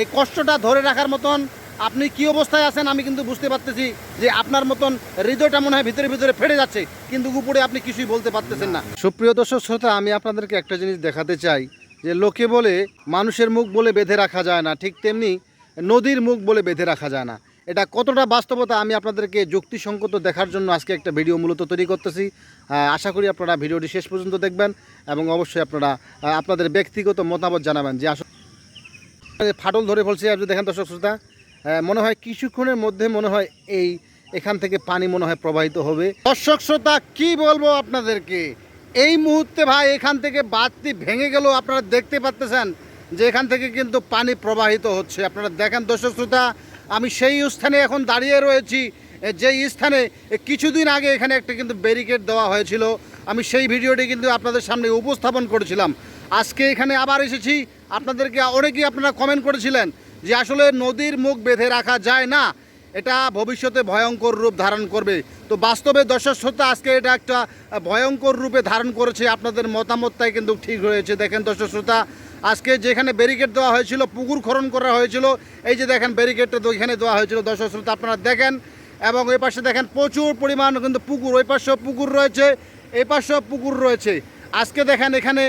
এই কষ্টটা ধরে রাখার মতন আপনি কি অবস্থায় আছেন আমি কিন্তু বুঝতে পারতেছি যে আপনার মতন হৃদয়টা মনে হয় ভিতরে ভিতরে ফেটে যাচ্ছে, কিন্তু উপরে আপনি কিছুই বলতে পারতেছেন না। সুপ্রিয় দর্শক শ্রোতা, আমি আপনাদেরকে একটা জিনিস দেখাতে চাই, যে লোকে বলে মানুষের মুখ বলে বেঁধে রাখা যায় না, ঠিক তেমনি নদীর মুখ বলে বেঁধে রাখা যায় না। এটা কতটা বাস্তবতা আমি আপনাদেরকে যুক্তিসঙ্গত দেখার জন্য আজকে একটা ভিডিও মূলত তৈরি করতেছি। আশা করি আপনারা ভিডিওটি শেষ পর্যন্ত দেখবেন এবং অবশ্যই আপনারা আপনাদের ব্যক্তিগত মতামত জানাবেন যে আসলে ফাটল ধরে ফেলছে, আপনি দেখেন দর্শক শ্রোতা। মনে হয় কিছুক্ষণের মধ্যে মনে হয় এই এখান থেকে পানি মনে হয় প্রবাহিত হবে। দর্শক শ্রোতা, কি বলব আপনাদেরকে? এই মুহূর্তে ভাই এখান থেকে বাঁধটি ভেঙে গেল, আপনারা দেখতে পাচ্তেছেন যে এখান থেকে কিন্তু পানি প্রবাহিত হচ্ছে। আপনারা দেখেন দর্শক শ্রোতা, আমি সেই স্থানে এখন দাঁড়িয়ে রয়েছি। যেই স্থানে কিছুদিন আগে এখানে একটা কিন্তু ব্যারিকেড দেওয়া হয়েছিল। আমি সেই ভিডিওটি কিন্তু আপনাদের সামনে উপস্থাপন করেছিলাম। আজকে এখানে আবার এসেছি। আপনাদেরকে অনেকেই আপনারা কমেন্ট করেছিলেন যে আসলে নদীর মুখ বেঁধে রাখা যায় না, এটা ভবিষ্যতে ভয়ঙ্কর রূপ ধারণ করবে। তো বাস্তবে দর্শক শ্রোতা, আজকে এটা একটা ভয়ঙ্কর রূপে ধারণ করেছে আপনাদের মতামতটাই কিন্তু ঠিক হয়েছে। দেখেন দর্শক শ্রোতা, আজকে যেখানে ব্যারিকেড দেওয়া হয়েছিল, পুকুর খনন করা হয়েছিল, এই যে দেখেন ব্যারিকেডটা এখানে দেওয়া হয়েছিল। দর্শক শ্রোতা, আপনারা দেখেন, এবং ওই পাশে দেখেন প্রচুর পরিমাণ কিন্তু পুকুর, ওই পাশেও পুকুর রয়েছে এই পাশেও পুকুর রয়েছে। আজকে দেখেন এখানে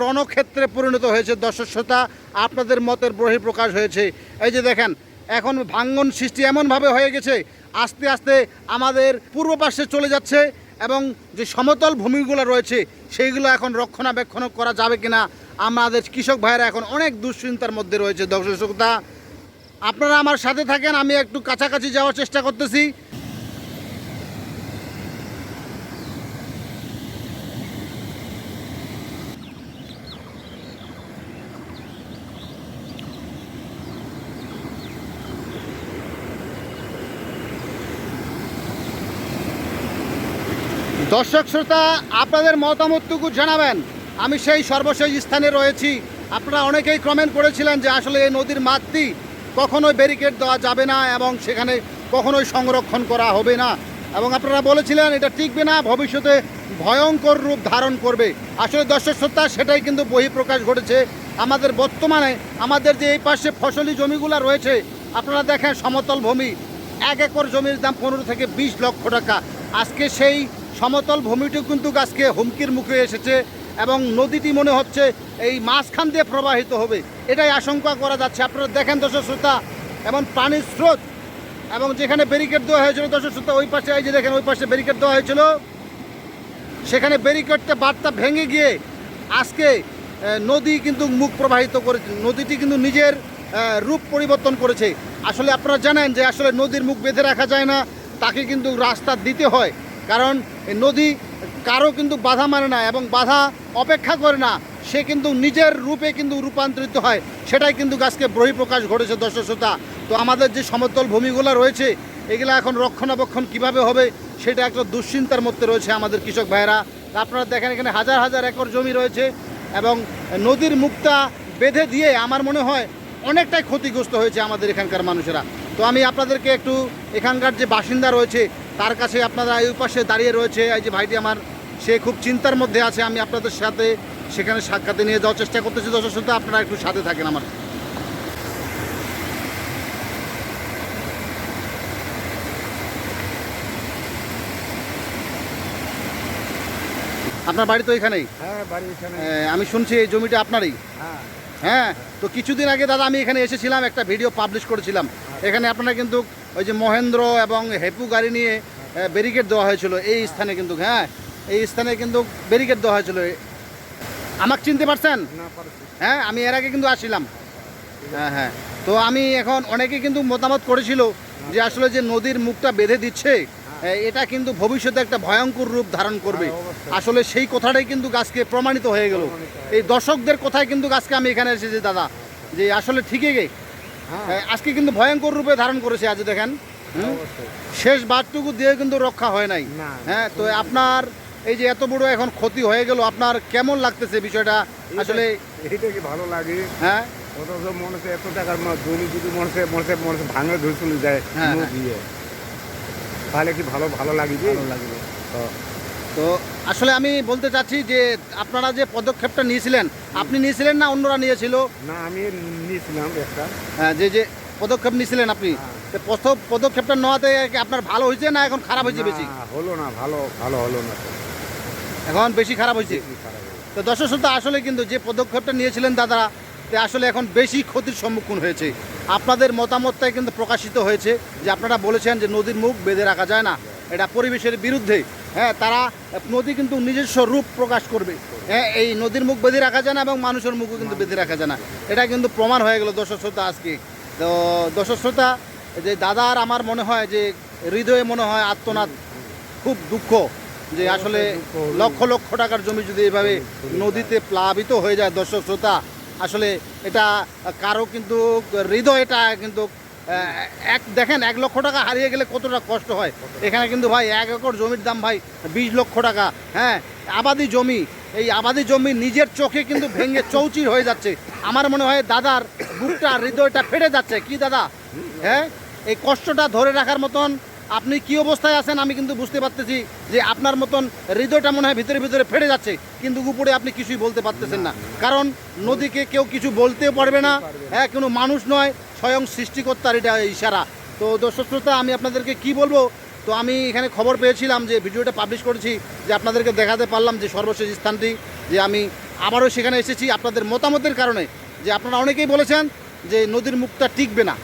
রণক্ষেত্রে পরিণত হয়েছে দর্শক শ্রোতা, আপনাদের মতের বহিঃপ্রকাশ হয়েছে। এই যে দেখেন, এখন ভাঙ্গন সৃষ্টি এমনভাবে হয়ে গেছে, আস্তে আস্তে আমাদের পূর্ব পাশে চলে যাচ্ছে এবং যে সমতল ভূমিগুলো রয়েছে, সেইগুলো এখন রক্ষণাবেক্ষণ করা যাবে কিনা, আমাদের কৃষক ভাইয়েরা এখন অনেক দুশ্চিন্তার মধ্যে রয়েছে দর্শক শ্রোতা। আপনারা আমার সাথে থাকেন, আমি একটু কাছাকাছি যাওয়ার চেষ্টা করতেছি। দর্শক শ্রোতা, আপনাদের মতামতটুকু জানাবেন। আমি সেই সর্বশেষ স্থানে রয়েছি। আপনারা অনেকেই কমেন্ট করেছিলেন যে আসলে এই নদীর মাতটি কখনোই ব্যারিকেড দেওয়া যাবে না এবং সেখানে কখনোই সংরক্ষণ করা হবে না। এবং আপনারা বলেছিলেন এটা টিকবে না, ভবিষ্যতে ভয়ঙ্কর রূপ ধারণ করবে। আসলে দর্শক শ্রোতা, সেটাই কিন্তু বহিঃপ্রকাশ ঘটেছে। আমাদের বর্তমানে আমাদের যে এই পাশে ফসলি জমিগুলো রয়েছে, আপনারা দেখেন সমতল ভূমি। এক একর জমির দাম পনেরো থেকে বিশ লক্ষ টাকা। আজকে সেই সমতল ভূমিটি কিন্তু আজকে হুমকির মুখে এসেছে এবং নদীটি মনে হচ্ছে এই মাঝখান দিয়ে প্রবাহিত হবে। এটাই আশঙ্কা করা যাচ্ছে। আপনারা দেখেন দর্শক শ্রোতা এবং পানির স্রোত এবং যেখানে ব্যারিকেড দেওয়া হয়েছিল, দর্শক শ্রোতা, ওই পাশে এই যে দেখেন, ওই পাশে ব্যারিকেড দেওয়া হয়েছিল। সেখানে ব্যারিকেডটা বার্তা ভেঙে গিয়ে আজকে নদী কিন্তু মুখ প্রবাহিত করে, নদীটি কিন্তু নিজের রূপ পরিবর্তন করেছে। আসলে আপনারা জানেন যে আসলে নদীর মুখ বেঁধে রাখা যায় না, তাকে কিন্তু রাস্তা দিতে হয়। কারণ নদী কারও কিন্তু বাধা মানে না এবং বাধা অপেক্ষা করে না, সে কিন্তু নিজের রূপে কিন্তু রূপান্তরিত হয়। সেটাই কিন্তু আজকে বহিঃপ্রকাশ ঘটেছে দর্শক শ্রোতা। তো আমাদের যে সমতল ভূমিগুলো রয়েছে, এগুলো এখন রক্ষণাবেক্ষণ কীভাবে হবে সেটা একটা দুশ্চিন্তার মধ্যে রয়েছে আমাদের কৃষক ভাইয়েরা। আপনারা দেখেন এখানে হাজার হাজার একর জমি রয়েছে এবং নদীর মুখটা বেঁধে দিয়ে আমার মনে হয় অনেকটাই ক্ষতিগ্রস্ত হয়েছে আমাদের এখানকার মানুষেরা। তো আমি আপনাদেরকে একটু এখানকার যে বাসিন্দা রয়েছে তার কাছে আপনারা এই পাশে দাঁড়িয়ে রয়েছে। এই যে ভাইটি আমার সে খুব চিন্তার মধ্যে আছে আমি আপনাদের সাথে সেখানে সাক্ষাতে নিয়ে যাওয়ার চেষ্টা করতেছি। দর্শক শ্রোতা আপনারা একটু সাথে থাকেন আমার। আপনার বাড়ি তো এখানেই? হ্যাঁ আমি শুনছি এই জমিটা আপনারই। হ্যাঁ। হ্যাঁ তো কিছুদিন আগে দাদা আমি এখানে এসেছিলাম একটা ভিডিও পাবলিশ করেছিলাম। এখানে আপনারা কিন্তু ওই যে মহেন্দ্র এবং হেপু গাড়ি নিয়ে ব্যারিকেড দেওয়া হয়েছিল। এই স্থানে কিন্তু হ্যাঁ এই স্থানে কিন্তু ব্যারিকেড দেওয়া হয়েছিল। আমাকে চিনতে পারছেন? হ্যাঁ আমি এর আগে কিন্তু আসছিলাম। হ্যাঁ হ্যাঁ। তো আমি এখন অনেকে কিন্তু মতামত করেছিল যে আসলে যে নদীর মুখটা বেঁধে দিচ্ছে এটা কিন্তু ভবিষ্যতে একটা ভয়ঙ্কর রূপ ধারণ করবে। হ্যাঁ, আসলে সেই কথাটাই কিন্তু গাছকে প্রমাণিত হয়ে গেল। এই দর্শকদের কথায় কিন্তু গাছকে আমি এখানে এসেছি দাদা। যে আসলে ঠিকই হ্যাঁ আজকে কিন্তু ভয়ঙ্কর রূপে ধারণ করেছে আজ দেখেন। শেষ বারটুকু দিয়ে কিন্তু রক্ষা হয় নাই। হ্যাঁ তো আপনার এই যে এত বড় এখন ক্ষতি হয়ে গেল আপনার কেমন লাগতেছে বিষয়টা? আসলে এইটা কি ভালো লাগে? হ্যাঁ। অথচ মনে এত টাকার জমি যদি মনে মনে মনে ভাঙে ধরে চলে যায় হ্যাঁ, হ্যাঁ। দিয়ে তাহলে কি ভালো ভালো লাগবে ভালো লাগবে। তো তো আসলে আমি বলতে চাচ্ছি যে আপনারা যে পদক্ষেপটা নিয়েছিলেন আপনি নিয়েছিলেন না অন্যরা নিয়েছিল? না আমি নিয়েছিলাম একটা। হ্যাঁ, যে যে পদক্ষেপ নিয়েছিলেন আপনি। হ্যাঁ। তো প্রথম পদক্ষেপটা নেওয়াতে আপনার ভালো হয়েছে না এখন খারাপ হয়েছে বেশি? হলো না ভালো ভালো হলো না। এখন বেশি খারাপ হয়েছে। তো দর্শক শ্রোতা আসলে কিন্তু যে পদক্ষেপটা নিয়েছিলেন দাদারা তে আসলে এখন বেশি ক্ষতির সম্মুখীন হয়েছে। আপনাদের মতামতটাই কিন্তু প্রকাশিত হয়েছে যে আপনারা বলেছেন যে নদীর মুখ বেঁধে রাখা যায় না। এটা পরিবেশের বিরুদ্ধে হ্যাঁ তারা নদী কিন্তু নিজস্ব রূপ প্রকাশ করবে। হ্যাঁ এই নদীর মুখ বেঁধে রাখা যায় না এবং মানুষের মুখও কিন্তু বেঁধে রাখা যায় না। এটা কিন্তু প্রমাণ হয়ে গেল দর্শক শ্রোতা আজকে। তো দর্শক শ্রোতা যে দাদার আমার মনে হয় যে হৃদয়ে মনে হয় আত্মনাদ খুব দুঃখ যে আসলে লক্ষ লক্ষ টাকার জমি যদি এভাবে নদীতে প্লাবিত হয়ে যায় দর্শক শ্রোতা আসলে এটা কারও কিন্তু হৃদয় এটা কিন্তু এক দেখেন, এক লক্ষ টাকা হারিয়ে গেলে কতটা কষ্ট হয়? এখানে কিন্তু ভাই এক একর জমির দাম ভাই বিশ লক্ষ টাকা হ্যাঁ? আবাদি জমি, এই আবাদি জমি নিজের চোখে কিন্তু ভেঙে চৌচির হয়ে যাচ্ছে। আমার মনে হয় দাদার বুকটা, হৃদয়টা ফেটে যাচ্ছে। কি দাদা? হ্যাঁ? এই কষ্টটা ধরে রাখার মতন আপনি কি অবস্থায় আছেন আমি কিন্তু বুঝতে পারতেছি যে আপনার মতন হৃদয়টা মনে হয় ভিতরে ভিতরে ফেটে যাচ্ছে, কিন্তু উপরে আপনি কিছুই বলতে পারতেছেন না। কারণ নদীকে কেউ কিছু বলতেও পারবে না হ্যাঁ? কোনো মানুষ নয় স্বয়ং সৃষ্টিকর্তার এটা ইশারা। তো দর্শক শ্রোতা, আমি আপনাদেরকে কি বলব? তো আমি এখানে খবর পেয়েছিলাম যে, ভিডিওটা পাবলিশ করেছি, যে আপনাদেরকে দেখাতে পারলাম যে সর্বশেষ স্থানটি, যে আমি আবারও সেখানে এসেছি। আপনাদের মতামতের কারণে, যে আপনারা অনেকেই বলেছেন যে, নদীর মুখটা টিকবে না।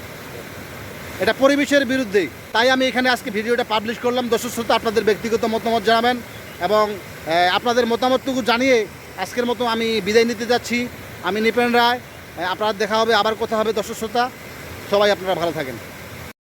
এটা পরিবেশের বিরুদ্ধে। তাই আমি এখানে আজকে ভিডিওটা পাবলিশ করলাম। দর্শক শ্রোতা, আপনাদের ব্যক্তিগত মতামত জানাবেন এবং আপনাদের মতামতটুকু জানিয়ে আজকের মতো আমি বিদায় নিতে যাচ্ছি। আমি নিপেন রায় আপনার দেখা হবে, আবার কথা হবে দর্শক শ্রোতা। সবাই আপনারা ভালো থাকেন।